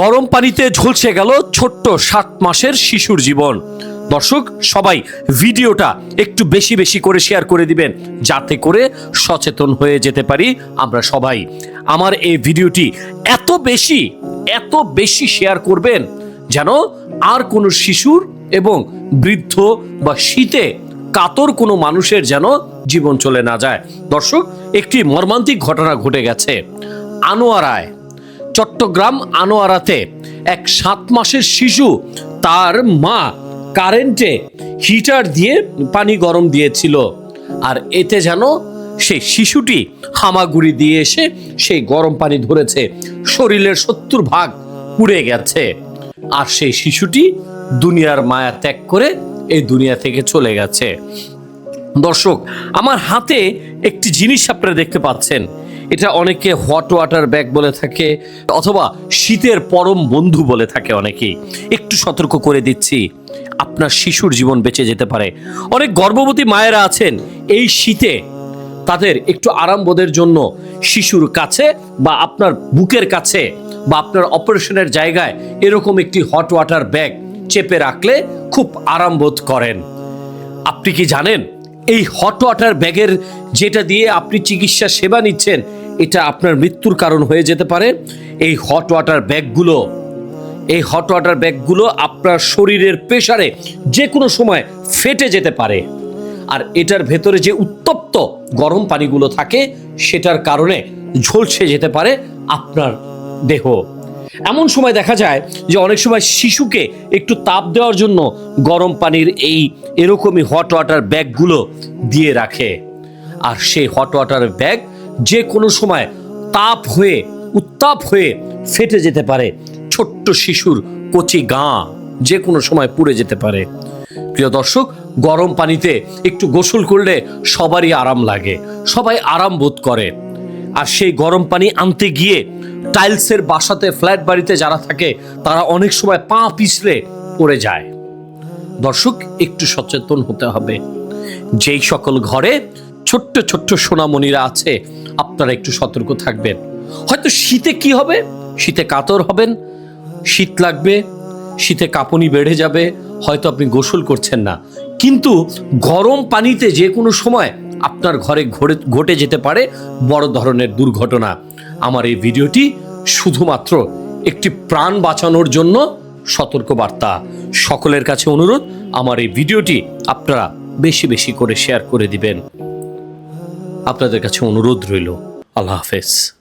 গরম পানিতে ঝলসে গেল ছোট্ট সাত মাসের শিশুর জীবন। দর্শক, সবাই ভিডিওটা একটু বেশি বেশি করে শেয়ার করে দিবেন, যাতে করে সচেতন হয়ে যেতে পারি আমরা সবাই। আমার এই ভিডিওটি এত বেশি এত বেশি শেয়ার করবেন যেন আর কোনো শিশুর এবং বৃদ্ধ বা শীতে কাতর কোনো মানুষের যেন জীবন চলে না যায়। দর্শক, একটি মর্মান্তিক ঘটনা ঘটে গেছে। আনোয়ারায় চট্টগ্রাম আনোয়ারাতে এক সাত মাসের শিশু তার মা কারেন্টে হিটার দিয়ে পানি গরম দিয়েছিল। আর এতে যেন সেই শিশুটি হামাগুড়ি দিয়ে এসে সেই গরম পানি ধরেছে। শরীরের সত্তর ভাগ পুড়ে গেছে। আর সেই শিশুটি দুনিয়ার মায়া ত্যাগ করে এই দুনিয়া থেকে চলে গেছে। দর্শক, আমার হাতে একটি জিনিস আপনারা দেখতে পাচ্ছেন। এটা অনেকে হট ওয়াটার ব্যাগ বলে থাকে, অথবা শীতের পরম বন্ধু বলে থাকে অনেকেই একটু সতর্ক করে দিচ্ছি, আপনার শিশুর জীবন বেঁচে যেতে পারে। অনেক গর্ভবতী মায়েরা আছেন, এই শীতে তাদের একটু আরামবোধের জন্য শিশুর কাছে বা আপনার বুকের কাছে বা আপনার অপারেশনের জায়গায় এরকম একটি হট ওয়াটার ব্যাগ চেপে রাখলে খুব আরাম বোধ করেন। আপনি কি জানেন, এই হট ওয়াটার ব্যাগের যেটা দিয়ে আপনি চিকিৎসা সেবা নিচ্ছেন এটা আপনার মৃত্যুর কারণ হয়ে যেতে পারে। এই হট ওয়াটার ব্যাগগুলো, এই হট ওয়াটার ব্যাগগুলো আপনার শরীরের প্রেশারে যে কোনো সময় ফেটে যেতে পারে। আর এটার ভেতরে যে উত্তপ্ত গরম পানিগুলো থাকে, সেটার কারণে ঝলসে যেতে পারে আপনার দেহ। এমন সময় দেখা যায় যে অনেক সময় শিশুকে একটু তাপ দেওয়ার জন্য গরম পানির এই এরকমই হট ওয়াটার ব্যাগগুলো দিয়ে রাখে। আর সেই হট ওয়াটার ব্যাগ যে কোনো সময় তাপ হয়ে, উত্তাপ হয়ে ফেটে যেতে পারে। ছোট্ট শিশুর কচি গা যে কোনো সময় পুড়ে যেতে পারে। প্রিয় দর্শক, গরম পানিতে একটু গোসল করলে সবারই আরাম লাগে, সবাই আরাম বোধ করে। আর সেই গরম পানি আনতে গিয়ে টাইলসের বাসাতে, ফ্ল্যাট বাড়িতে যারা থাকে, তারা অনেক সময় পা পিছলে পড়ে যায়। দর্শক, একটু সচেতন হতে হবে। যেই সকল ঘরে ছোট্ট ছোট্ট সোনামণিরা আছে আপনারা একটু সতর্ক থাকবেন। হয়তো শীতে কি হবে? শীতে কাতর হবেন, শীত লাগবে, শীতে কাঁপুনি বেড়ে যাবে, হয়তো আপনি গোসল করছেন না। কিন্তু গরম পানিতে যে কোনো সময় আপনার ঘরে ঘরে ঘটে যেতে পারে বড় ধরনের দুর্ঘটনা। আমার এই ভিডিওটি শুধুমাত্র একটি প্রাণ বাঁচানোর জন্য সতর্কবার্তা সকলের কাছে অনুরোধ, আমার এই ভিডিওটি আপনারা বেশি বেশি করে শেয়ার করে দিবেন। আপনাদের কাছে অনুরোধ রইল। আল্লাহ হাফেজ।